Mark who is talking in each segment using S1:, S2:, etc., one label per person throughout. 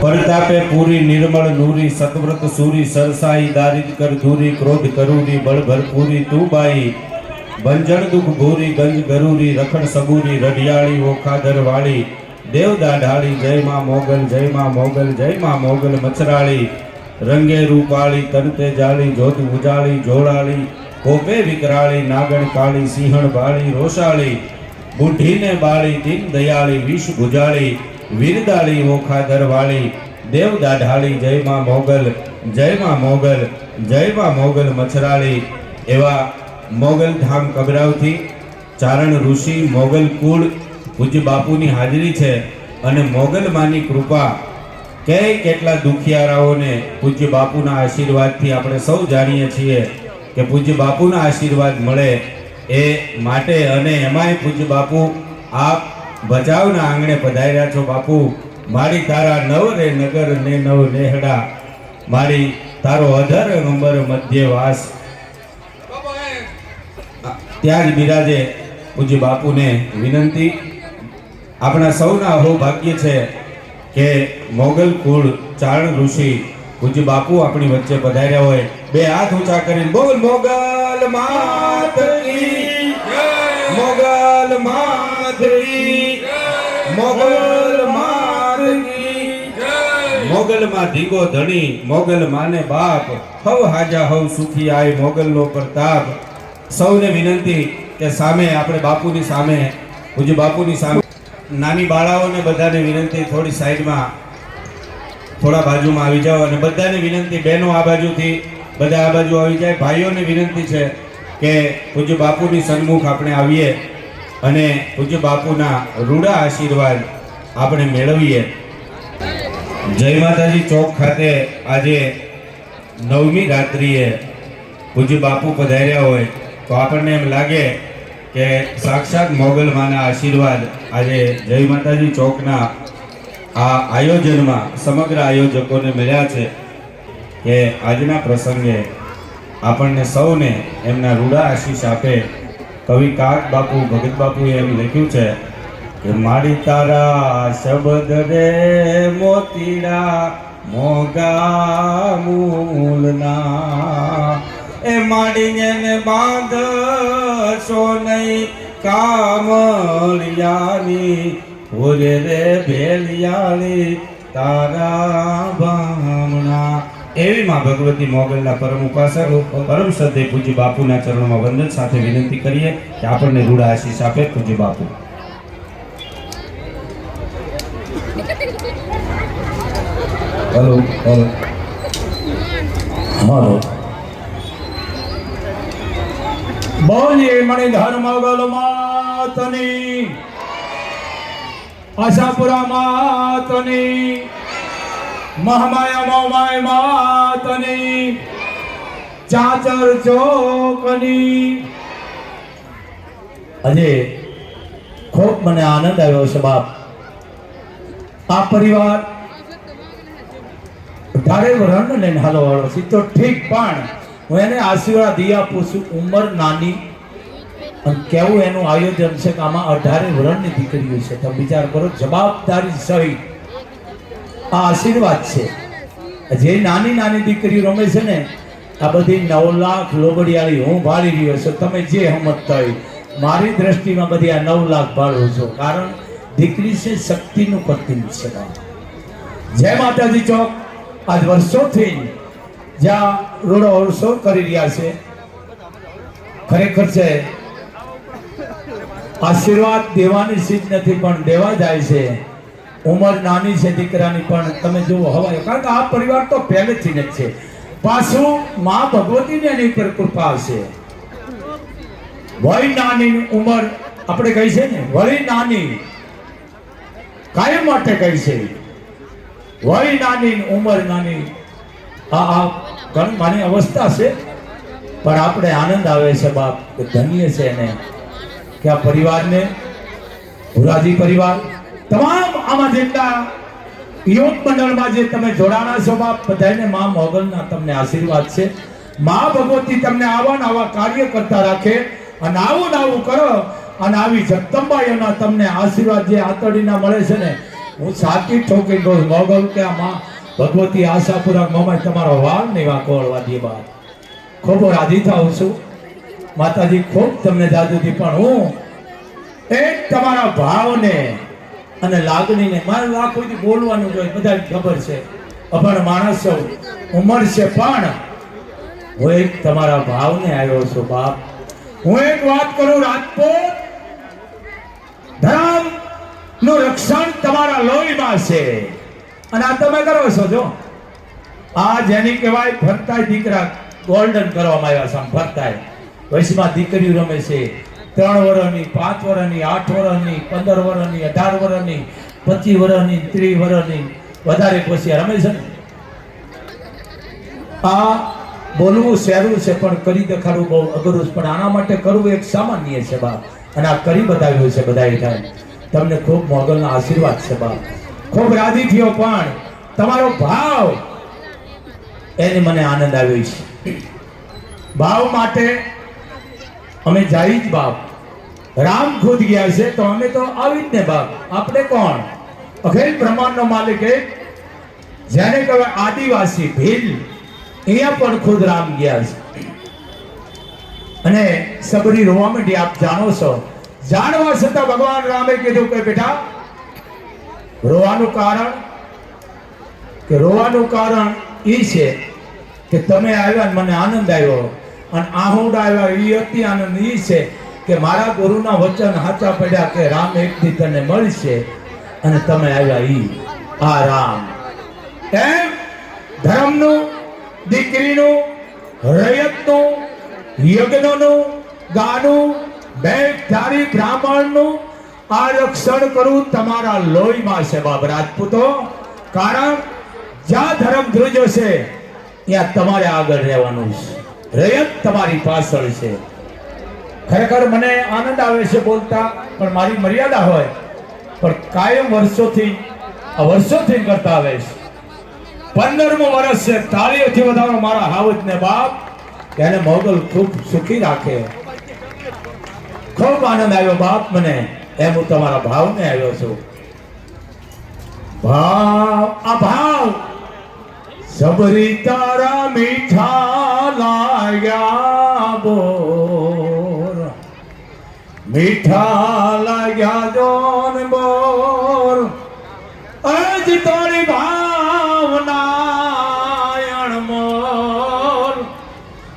S1: પરતાપે પૂરી નિર્મળ નૂરી, સતવ્રત સૂરી, સરસાઈ દારિદ કર ધૂરી, ક્રોધ કરૂરી, બળભર પૂરી તું બાઈ. બંજણ દુઃખ ભૂરી, ગંજ ગરૂરી, રખડ સબૂરી રઢિયાળી ઓખાદર વાળી. દેવદા ઢાળી, જય માં મોગલ, જય માં મોગલ, જય માં મોગલ મચરાળી રંગે રૂપાળી, તનતે જાળી જોત ઉજાળી, જોડાળી. કોપે વિકરાળી, નાગણ કાળી, સિંહણ બાળી રોષાળી. બુઢીને બાળી, દીન દયાળી, વિષ ગુજાળી. વીરદાળી ઓખાદર વાળી દેવ દાઢાળી જય માં મોગલ જય માં મોગલ જય માં મોગલ મચરાળી એવા મોગલ ધામ કબરાવથી ચારણ ઋષિ મોગલ કુળ પૂજ્ય બાપુની હાજરી છે અને મોગલ માની કૃપા કે કેટલા દુખિયારાઓને પૂજ્ય બાપુના આશીર્વાદથી આપણે સૌ જાણીએ છીએ કે પૂજ્ય બાપુના આશીર્વાદ મળે એ માટે અને એમાંય પૂજ્ય બાપુ આપ ભચાવના આંગણે પધાર્યા છો બાપુ. મારી તારા નવ રે નગર ને નવ નેહડા. મારી તારો અધર અંબર મધ્ય વાસ. ત્યાં જ બિરાજે પૂજ્ય બાપુને વિનંતી. આપણા સૌના અહોભાગ્ય છે કે મોગલ કુળ ચારણ ઋષિ પૂજ્ય બાપુ આપણી વચ્ચે પધાર્યા હોય. બે હાથ ઊંચા કરીને બોલ, મોગલ માત મોગલ માત મોગલ મોગલ માં ધીગો ધણી, મોગલ માને બાપ. હવ હાજા, હવ સુખી આય મોગલ નો પ્રતાપ. સૌને વિનંતી કે સામે, આપણે બાપુની સામે, પૂજ્ય બાપુની સામે. નાની બાળાઓને બધાને વિનંતી, થોડી સાઈડમાં, થોડા બાજુમાં આવી જાઓ અને બધાને વિનંતી, બહેનો આ બાજુથી, બધા આ બાજુ આવી જાય. ભાઈઓને વિનંતી છે કે પૂજ્ય બાપુની સન્મુખ આપણે આવીએ. અને પૂજ્ય બાપુના રૂડા આશીર્વાદ આપણે મેળવીએ. જય માતાજી ચોક ખાતે આજે નવમી રાત્રિએ પૂજ્ય બાપુ પધાર્યા હોય તો આપણને એમ લાગે કે સાક્ષાત મોગલ માના આશીર્વાદ આજે જય માતાજી ચોકના આ આયોજનમાં સમગ્ર આયોજકોને મળ્યા છે કે આજના પ્રસંગે આપણને સૌને એમના રૂડા આશીષ આપે કવિ કાક બાપુ, ભગત બાપુએ એમ લખ્યું છે કે, મારી તારા શબ્દ રે મોતીડા, મોગા મૂલના એ માડીને ને બાંધશો નહીં કામળિયાની ઓરે રે ભેલિયાની તારા બામણા એવી માં ભગવતી મોગલના પરમ ઉપાસક પરમ શ્રદ્ધે પૂજ્ય બાપુના ચરણમાં વંદન સાથે વિનંતી કરીએ કે આપણને રૂડા આશીષ આપે પૂજ્ય બાપુ.
S2: Hello hello. હલો. બોલીએ મણિધર મોગલ માતની આશાપુરા માતની મહામાયા મોમાય માતની ચાચર ચોકની આજે ખૂબ મને આનંદ આવ્યો છે, બાપ. આ પરિવાર ધારે વરણ લઈને હાલો વાળો છે. તો ઠીક પણ હું એને આશીર્વાદ દી આપું છું. ઉંમર નાની અને કેવું એનું આયોજન છે કે આમાં અઢારે વરણની દીકરીઓ છે. તમે વિચાર કરો, જવાબદારી સહિત આ આશીર્વાદ છે. જે નાની નાની દીકરીઓ રમે છે ને, આ બધી નવ લાખ લોબડિયાળી હું ભાળી રહ્યો છું. તમે જે સમજતા હોય, મારી દ્રષ્ટિમાં બધી આ નવ લાખ ભાળું છું. કારણ દીકરી છે શક્તિનું પ્રતિક છે જય માતાજી ચોક. આજ વર્ષોથી જ્યાં રોડો વર્ષો કરી રહ્યા છે, ખરેખર છે, આશીર્વાદ દેવાની ચીજ નથી, પણ દેવા જાય છે. ઉંમર નાની છે દીકરાની પણ તમે જુઓ, હવાય. કારણ કે આ પરિવાર તો પહેલેથી જ છે. પાછું મા ભગવતીની એની ઉપર કૃપા છે. વય નાની ઉંમર આપણે કહી છે ને, વળી નાની કાયમ માટે કહી છે. વય નાની ઉંમર, નાની આ આ, ઘણ માની અવસ્થા છે, પણ આપણે આનંદ આવે છે બાપ, કે ધન્ય છે એને. કે આ પરિવારને ભુરાજી પરિવાર તમામ આમાં જેટલા યોગ મંડળમાં જે તમે જોડાણા છો, બાપ બધાને મા મોગલના તમને આશીર્વાદ છે મા ભગવતી તમને આવા આવા કાર્ય કરતા રાખે અને આવું નાવું કરો અને આવી જગદંબાઈઓના તમને આશીર્વાદ જે આતડીના મળે છે ને, હું સાચી ઠોકી છું. મોગલ કે આ મા ભગવતી આશાપુરા મોમાં તમારો વાર નહીં વાંકોળવા દે બાપ ખૂબ રાજી થાઉં છું માતાજી, ખૂબ તમને જાદુથી પણ હું એક તમારા ભાવને અને લાગણીને મારે દી બોલવાનું જોઈએ બધાને ખબર છે. અભણ માણસ છું ઉંમર છે, પણ હું એક તમારા ભાવને આવ્યો છું, બાપ. હું એક વાત કરું રાજકોટ ધર્મનું રક્ષણ તમારા લોહીમાં છે. અને આ તમે કરો છો, જો. આ જેની કહેવાય ફરતાય દીકરા ગોલ્ડન કરવામાં આવ્યા છે, આમ ફરતાય વયસમાં દીકરીઓ રમે છે. ત્રણ વર્ષની પાંચ વર્ષની આઠ વર્ષની પંદર વર્ષની અઢાર વર્ષની પચીસ વર્ષની ત્રીસ વર્ષની વધારે પછી રમે છે ને? આ બોલવું સહેલું છે, પણ કરી દેખાડવું બહુ અઘરું છે. પણ આના માટે કરવું એક સામાન્ય છે બા અને આ કરી બતાવ્યું છે બધાએ થાય. તમને ખૂબ મોગલના આશીર્વાદ છે બા ખૂબ રાજી થયો પણ તમારો ભાવ એને મને આનંદ આવ્યો છે. ભાવ માટે અમે જાય જ, બાપ. રામ ખુદ ગયા છે તો અમે તો આવી જ ને બાપ. આપણે કોણ? અખિલ બ્રહ્માંડનો માલિક એ જેને કહેવાય આદિવાસી ભીલ, અહીંયા પણ ખુદ રામ ગયા છે. અને સબરી રોવા માંડી, આપ જાણો છો. જાણવા છતાં ભગવાન રામે કીધું કે બેટા, રોવાનું કારણ, કે રોવાનું કારણ એ છે કે તમે આવ્યા મને આનંદ આવ્યો. અને આહુડા આવ્યા એ અતિ આનંદ એ છે કે મારા ગુરુના વચન હાચા પડ્યા કે રામ એકથી તને મળશે અને તમે આવ્યા ઈ આ રામ. એમ ધર્મનું, દીકરીનું, રયતનું, યજ્ઞનું, ગાનું, બેઠારી બ્રાહ્મણનું આરક્ષણ રક્ષણ કરવું તમારા લોહીમાં છે બાપ રાજપૂતો. કારણ જ્યાં ધર્મ ધ્રુજો છે, ત્યાં તમારે આગળ રહેવાનું છે. રયત તમારી પાછળ છે. ખરેખર મને આનંદ આવે છે બોલતા, પણ મારી મર્યાદા હોય. પણ કાયમ વર્ષોથી વર્ષોથી કરતા આવે છે. પંદરમું વર્ષ છે, તાળીઓથી વધારો મારા હાવજ ને બાપ એને મોગલ ખૂબ સુખી રાખે. ખૂબ આનંદ આવ્યો બાપ મને, એમ હું તમારા ભાવને આવ્યો છું. ભાવ, આ ભાવ! સબરી તારા મીઠા લાગ્યા બોર મીઠા લાગ્યા જોન બોર. અજ તારી ભાવના મોર.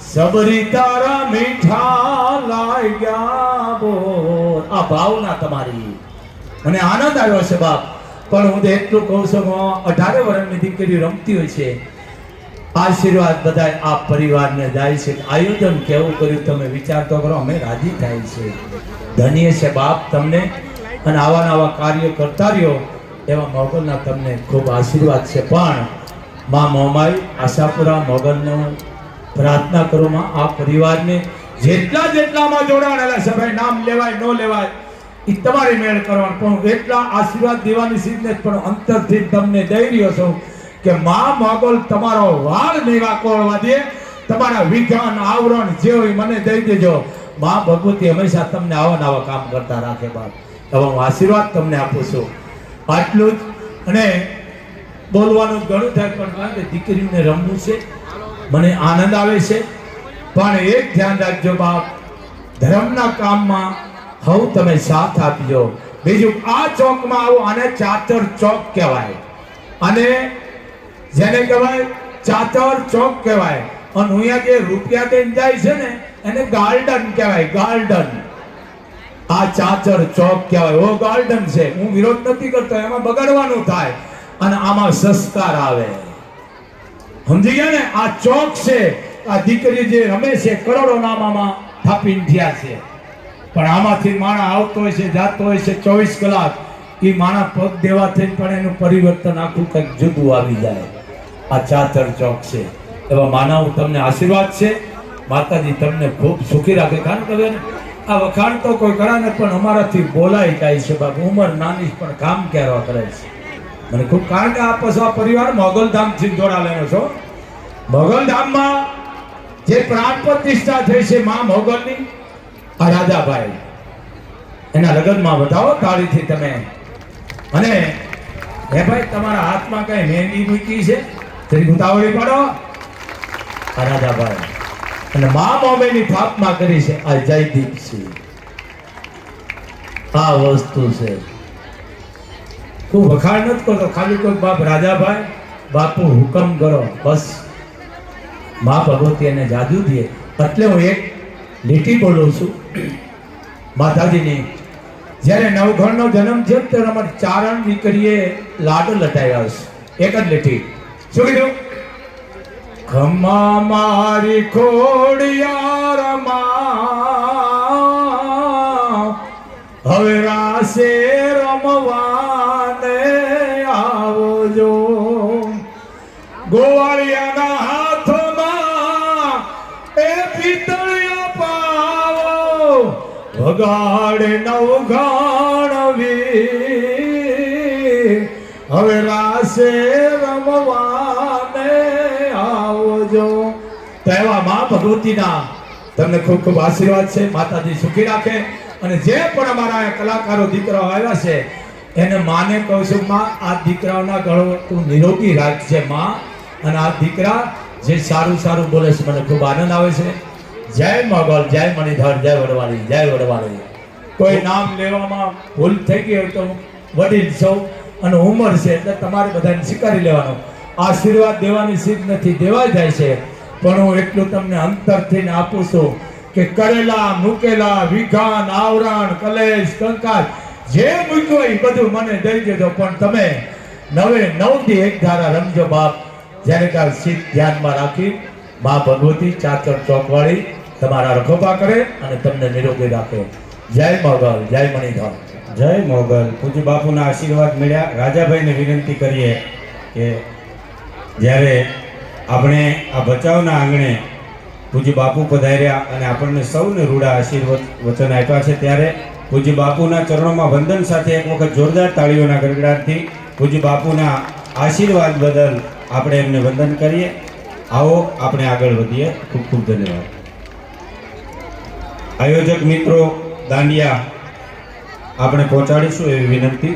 S2: સબરી તારા મીઠા લાગ્યા બોર. આ ભાવના તમારી. મને આનંદ આવ્યો છે બાપ. પણ હું તો એટલું કહું છું અઢારે વર્ષની દીકરી રમતી હોય છે. આશીર્વાદ બધા આ પરિવારને જાય છે. આયોજન કેવું કર્યું તમે વિચાર તો કરો, અમે રાજી થાય છે. ધન્ય છે બાપ તમને અને આવા નવા કાર્યો કરતા રહ્યો એવા મોગલના તમને ખૂબ આશીર્વાદ છે. પણ મા મોમાઈ આશાપુરા મોગલનું પ્રાર્થના કરું માં, આ પરિવારને જેટલા જેટલામાં જોડાણેલા છે, ભાઈ, નામ લેવાય, ન લેવાય એ તમારે મેળ કરવાનું. પણ એટલા આશીર્વાદ દેવાની સીધને પણ અંતરથી તમને દઈ રહ્યો છું કે મા મોગલ તમારો વાળ નહીં વાકોળવા દે, તમારા વિજ્ઞાન આવરણ જે હોય મને દઈ દેજો. માં ભગવતી હંમેશા તમને આવા નવા કામ કરતા રાખે બાપ. હવે હું આશીર્વાદ તમને આપું છું. આટલું જ. અને બોલવાનું ઘણું થાય, પણ કે દીકરીને રમવું છે. મને આનંદ આવે છે. પણ એક ધ્યાન રાખજો બાપ, ધર્મના કામમાં હવ તમે સાથ આપજો. બીજું, આ ચોકમાં આવો, આને ચાતર ચોક કહેવાય. અને જેને કહેવાય ચાતર ચોક કહેવાય. અને અહીંયા જે રૂપિયા દઈને જાય છે ને એને ગાર્ડન કહેવાય, ગાર્ડન. આ ચાચર ચોક કહેવાય. ઓ ગાર્ડન છે. હું વિરોધ નથી કરતો, એમાં બગાડવાનું થાય અને આમાં સંસ્કાર આવે. સમજી ગયા ને? આ ચોક છે. આ દીકરી જે રમે છે, કરોડો નામામાં થાપીને થયા છે. પણ આમાંથી માણા આવતો હોય છે, જાતો હોય છે, ચોવીસ કલાક. એ માણા પગ દેવાથી પણ એનું પરિવર્તન આખું કંઈક જુદું આવી જાય. આ ચાતર ચોક છે. એવા માનવ તમને આશીર્વાદ છે? માતાજી તમને ખૂબ સુખી રાખે. કારણ કે આ વખાણ તો કોઈ કરે ને, પણ અમારાથી બોલાઈ જાય છે બાબુ ઉંમર નાની પણ કામ ક્યારે કરે છે? મને ખૂબ, કારણ કે આ પશુ પરિવાર, મોગલધામથી જોડાયેલો છો. મોગલધામમાં જે પ્રાણ પ્રતિષ્ઠા થઈ છે મા મોગલની, આ રાજાભાઈ. એના લગ્નમાં બતાવો તાળીથી તમે. અને હે ભાઈ, તમારા હાથમાં કઈ મહેંદી મૂકી છે? તેની ઉતાવળી પાડો. આ રાજાભાઈ. અને મા મોમેની સ્થાપના કરી છે, આ જયદીપ સિંહ આ વસ્તુ છે. તું વખાણ નથી કરતો, ખાલી કોઈ બાપ રાજાભાઈ બાપુ હુકમ કરો, બસ. મા ભગવતી એને જાદુ દે. એટલે હું એક લીટી બોલું છું. માતાજીની, જ્યારે નવઘણનો જન્મ થયો ત્યારે અમારે ચારણ દીકરીએ લાડો લટાવ્યા છે. એક જ લીટી. શું કીધું? ખમ્મા મારી ખોડિયાર હવે રાસે રમવાને આવજો. ગોવાળિયાના હાથમાં એ પિતળિયો પાવો. ભગાડે નવ ગાણવી હવે રાસે રમવાને તો એવા ભગવતીના તમને ખૂબ ખૂબ આશીર્વાદ છે, માતાજી સુખી રાખે અને જે પણ અમારા કલાકારો, દીકરાઓ આવ્યા છે, એને માને કહું છું, માં, આ દીકરાઓના ગળો તું નિરોગી રાખજે માં. અને આ દીકરા જે સારું સારું બોલે છે, મને ખૂબ આનંદ આવે છે. જય મોગલ, જય મણિધર, જય વડવાળી જય વડવાળી કોઈ નામ લેવામાં ભૂલ થઈ ગઈ હોય તો વડીલ છું અને ઉંમર છે, એટલે તમારે બધાને સ્વીકારી લેવાનો. આશીર્વાદ દેવાની સીધ નથી, દેવાઈ જાય છે. પણ હું એટલું તમને અંતરથી આપું છું કે કરેલા, મૂકેલા, વિઘાન, આવરણ, કલેશ, કંકાલ, જે મૂક્યો એ બધું મને દઈ દેજો. પણ તમે નવે નવથી એક ધારા રમજો બાપ. જ્યારે કાલ સીધ ધ્યાનમાં રાખી મા ભગવતી ચાચર ચોકવાળી તમારા રખોપા કરે અને તમને નિરોગી રાખે. જય મોગલ, જય મણિધર.
S1: જય મોગલ. પૂજ્ય બાપુના આશીર્વાદ મળ્યા. રાજાભાઈને વિનંતી કરીએ કે જ્યારે આપણે આ બચાવના આંગણે પૂજ્ય બાપુ પધાર્યા અને આપણને સૌને રૂડા આશીર્વાદ વચન આપ્યા છે. ત્યારે પૂજ્ય બાપુના ચરણોમાં વંદન સાથે એક વખત જોરદાર તાળીઓના ગડગડાટથી પૂજ્ય બાપુના આશીર્વાદ બદલ આપણે એમને વંદન કરીએ. આવો આપણે આગળ વધીએ. ખૂબ ખૂબ ધન્યવાદ. આયોજક મિત્રો દાંડિયા, આપણે પહોંચાડીશું એવી વિનંતી.